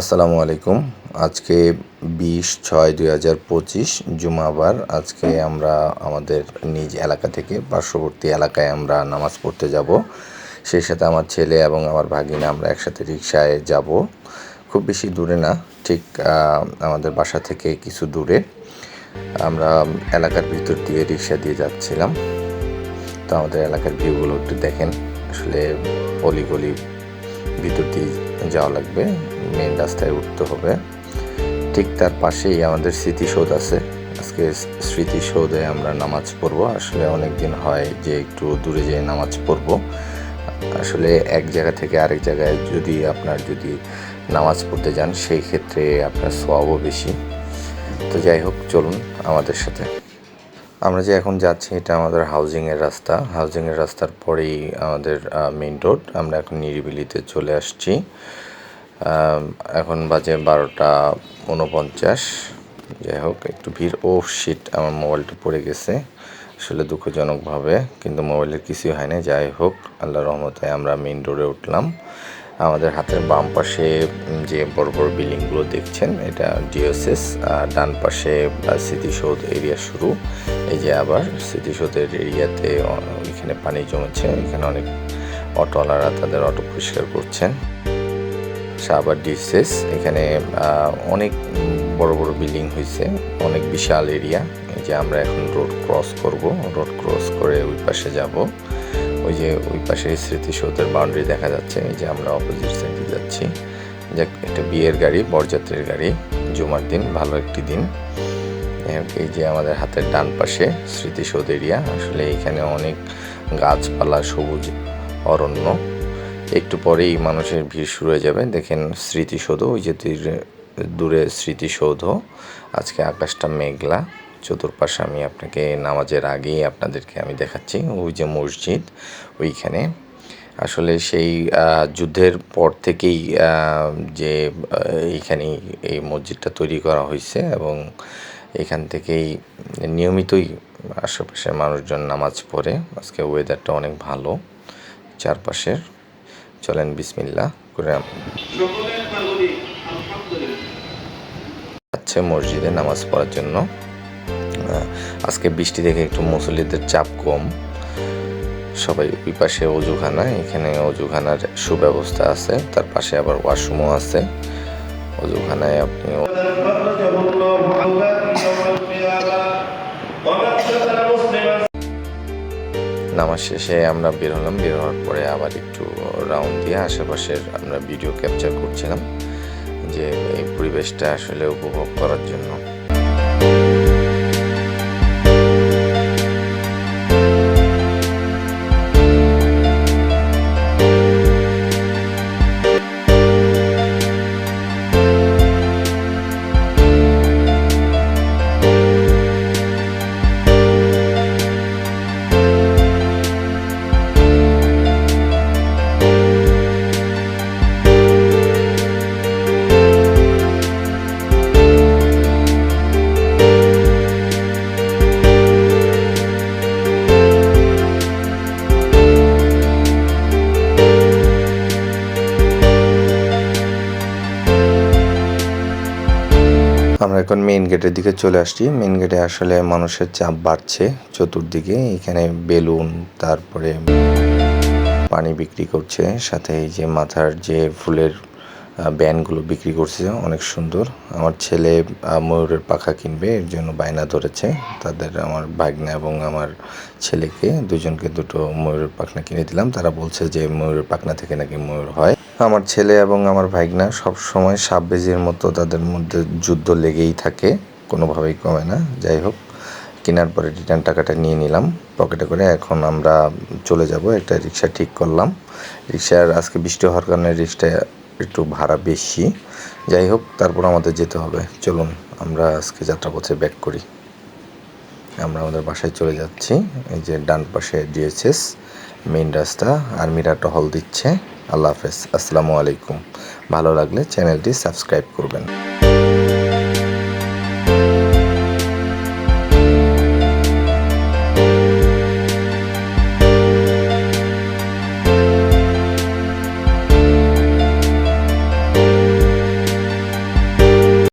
আসসালামু আলাইকুম। আজকে বিশ ছয় দুই হাজার পঁচিশ, জুমাবার। আজকে আমরা আমাদের নিজ এলাকা থেকে পার্শ্ববর্তী এলাকায় আমরা নামাজ পড়তে যাব। সেই সাথে আমার ছেলে এবং আমার ভাগিনা আমরা একসাথে রিক্সায় যাব। খুব বেশি দূরে না, ঠিক আমাদের বাসা থেকে কিছু দূরে। আমরা এলাকার ভিতর দিয়ে রিক্সা দিয়ে যাচ্ছিলাম। তো আমাদের এলাকার ভিউগুলো একটু দেখেন। আসলে অলিগলি ভিতর দিয়ে যাওয়া লাগবে। মেন রাস্তায় উঠতে হবে। ঠিক তার পাশেই আমাদের স্মৃতিসৌধ আছে। আজকে স্মৃতিসৌধে আমরা নামাজ পড়ব। আসলে অনেক দিন হয় যে একটু দূরে যেয়ে নামাজ পড়ব। আসলে এক জায়গা থেকে আরেক জায়গায় যদি আপনার যদি নামাজ পড়তে যান, সেই ক্ষেত্রে আপনার সোয়াবও বেশি। তো যাই হোক, চলুন আমাদের সাথে। আমরা যে এখন যাচ্ছি, এটা আমাদের হাউজিংয়ের রাস্তা। হাউজিংয়ের রাস্তার পরেই আমাদের মেইন রোড আমরা এখন নিরিবিলিতে চলে আসছি। এখন বাজে বারোটা উনপঞ্চাশ। যাই হোক, একটু ভিড়। ও শিট আমার মোবাইলটা পড়ে গেছে। আসলে দুঃখজনকভাবে, কিন্তু মোবাইলের কিছুই হয় না যাই হোক আল্লাহ রহমতে আমরা মেইন রোডে উঠলাম। আমাদের হাতের বাম পাশে যে বড় বড় বিল্ডিংগুলো দেখছেন, এটা ডিওসিস, আর ডান পাশে স্মৃতিসৌধ এরিয়া শুরু। এই যে আবার স্মৃতিসৌধের এরিয়াতে এখানে পানি জমেছে, এখানে অনেক অটোওয়ালারা তাদের অটো পরিষ্কার করছেন। শাহবাগ ডিসেস এখানে অনেক বড় বড় বিল্ডিং হয়েছে, অনেক বিশাল এরিয়া। যে আমরা এখন রোড ক্রস করব, রোড ক্রস করে ওই পাশে যাব। ওই যে ওই পাশে স্মৃতিসৌধের বাউন্ডারি দেখা যাচ্ছে, এই যে আমরা অপোজিট সাইডে যাচ্ছি। যে একটা বিয়ের গাড়ি, বরযাত্রীর গাড়ি, জুমার দিন, ভালো একটি দিন। এই যে আমাদের হাতের ডান পাশে স্মৃতিসৌধ এরিয়া আসলে এখানে অনেক গাছপালা, সবুজ অরণ্য। একটু পরেই মানুষের ভিড় শুরু হয়ে যাবে। দেখেন স্মৃতিসৌধ, ওই যে দূরে স্মৃতিসৌধ। আজকে আকাশটা মেঘলা। চতুর্পাশে আমি আপনাকে নামাজের আগেই আপনাদেরকে আমি দেখাচ্ছি ওই যে মসজিদ ওইখানে। আসলে সেই যুদ্ধের পর থেকেই যে আহ, এইখানে এই মসজিদটা তৈরি করা হয়েছে এবং এখান থেকেই নিয়মিতই আশেপাশের মানুষজন নামাজ পড়ে। আজকে ওয়েদারটা অনেক ভালো চারপাশের। চলেন বিসমিল্লা করে যাচ্ছে মসজিদে নামাজ পড়ার জন্য। আজকে বৃষ্টি দেখে একটু মুসল্লিদের চাপ কম। সবাই ওই পাশে অজুখানা, এখানে অজুখানার সুব্যবস্থা আছে, তার পাশে আবার ওয়াশরুমও আছে। অজুখানায় আপনি নামাজ শেষে আমরা বের হলাম, বের হওয়ার পরে আবার একটু রাউন্ড দিয়ে আশেপাশের আমরা ভিডিও ক্যাপচার করছিলাম যে এই পরিবেশটা আসলে উপভোগ করার জন্য। আমরা এখন মেইন গেটের দিকে চলে আসছি। মেইন গেটে আসলে মানুষের চাপ বাড়ছে চতুর্দিকে। এখানে বেলুন তারপরে পানি বিক্রি করছে। সাথে এই যে মাথার যে ফুলের আহ, ব্যান্ডগুলো বিক্রি করছে অনেক সুন্দর। আমার ছেলে ময়ূরের পাখা কিনবে এর জন্য বায়না ধরেছে। তাদের আমার ভাগ্না এবং আমার ছেলেকে দুজনকে দুটো ময়ূরের পাখনা কিনে দিলাম। তারা বলছে যে ময়ূরের পাখনা থেকে নাকি ময়ূর হয়। আমার ছেলে এবং আমার ভাগ্না সব সময় সাববেজির মতো তাদের মধ্যে যুদ্ধ লেগেই থাকে, কোনোভাবেই কমে না। যাই হোক, কেনার পরে রিটার্ন টাকাটা নিয়ে নিলাম, পকেটে করে এখন আমরা চলে যাব, একটা রিক্সা ঠিক করলাম। রিক্সার আজকে বৃষ্টি হওয়ার কারণে রিক্সা একটু ভাড়া বেশি। যাই হোক, তারপর আমাদের যেতে হবে। চলুন, আমরা আজকে যাত্রাপথে ব্যাক করি। আমরা আমাদের বাসায় চলে যাচ্ছি। এই যে ডান পাশে ডিএসএস মেইন রাস্তা আর্মিরা টহল দিচ্ছে। আল্লাহ হাফেজ। আসসালামু আলাইকুম। ভালো লাগলে চ্যানেলটি সাবস্ক্রাইব করবেন।